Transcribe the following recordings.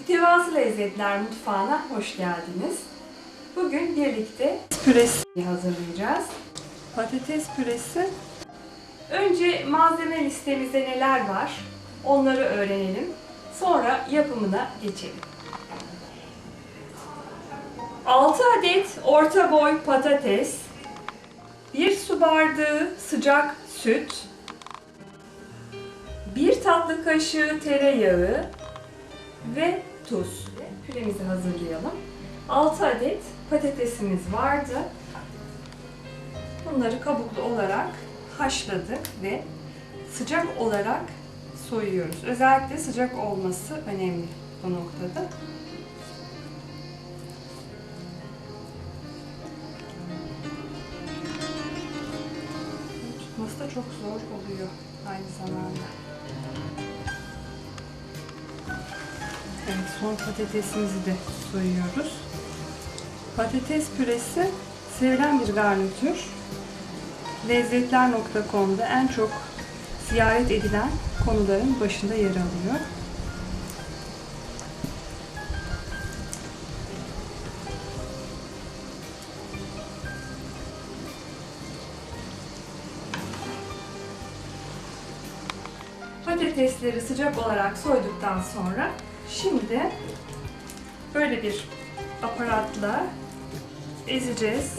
Mütevazı Lezzetler Mutfağı'na hoş geldiniz. Bugün birlikte püresi hazırlayacağız. Patates püresi. Önce malzeme listemizde neler var onları öğrenelim. Sonra yapımına geçelim. 6 adet orta boy patates, 1 su bardağı sıcak süt, 1 tatlı kaşığı tereyağı ve tuz. Püremizi hazırlayalım. 6 adet patatesimiz vardı. Bunları kabuklu olarak haşladık ve sıcak olarak soyuyoruz. Özellikle sıcak olması önemli bu noktada. Tutması da çok zor oluyor aynı zamanda. Evet, son patatesimizi de soyuyoruz. Patates püresi sevilen bir garnitür. Lezzetler.com'da en çok ziyaret edilen konuların başında yer alıyor. Patatesleri sıcak olarak soyduktan sonra şimdi böyle bir aparatla ezeceğiz.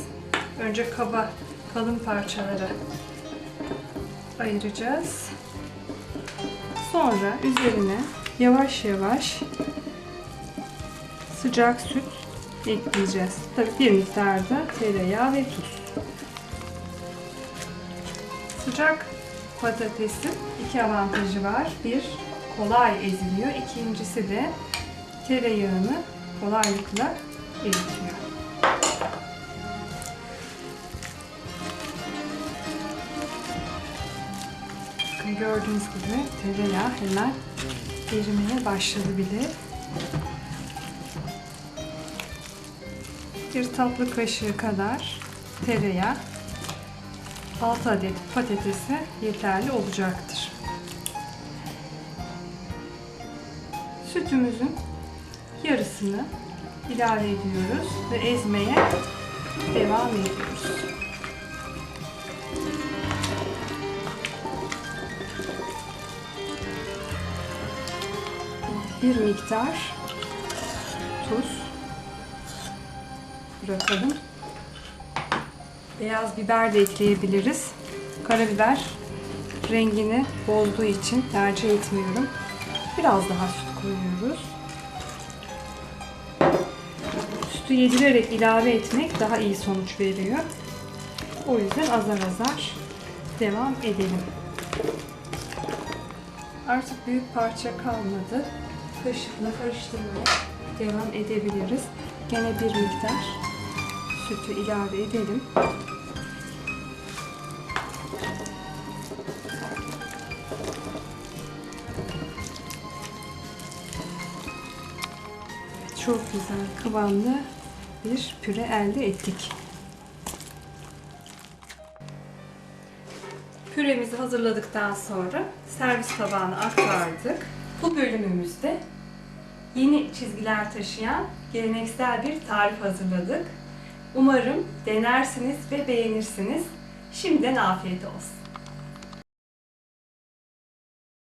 Önce kaba kalın parçalara ayıracağız. Sonra üzerine yavaş yavaş sıcak süt ekleyeceğiz. Tabii bir miktar da tereyağı ve tuz. Sıcak patatesin iki avantajı var. Bir, kolay eziliyor. İkincisi de tereyağını kolaylıkla eritiyor. Gördüğünüz gibi tereyağı hemen erimeye başladı bile. Bir tatlı kaşığı kadar tereyağı 6 adet patatese yeterli olacaktır. Sütümüzün yarısını ilave ediyoruz ve ezmeye devam ediyoruz. Bir miktar tuz bırakalım. Beyaz biber de ekleyebiliriz. Karabiber rengini bozduğu için tercih etmiyorum. Biraz daha süt koyuyoruz. Sütü yedirerek ilave etmek daha iyi sonuç veriyor. O yüzden azar azar devam edelim. Artık büyük parça kalmadı. Kaşıkla karıştırmaya devam edebiliriz. Gene bir miktar sütü ilave edelim. Çok güzel kıvamlı bir püre elde ettik. Püremizi hazırladıktan sonra servis tabağına aktardık. Bu bölümümüzde yeni çizgiler taşıyan geleneksel bir tarif hazırladık. Umarım denersiniz ve beğenirsiniz. Şimdiden afiyet olsun.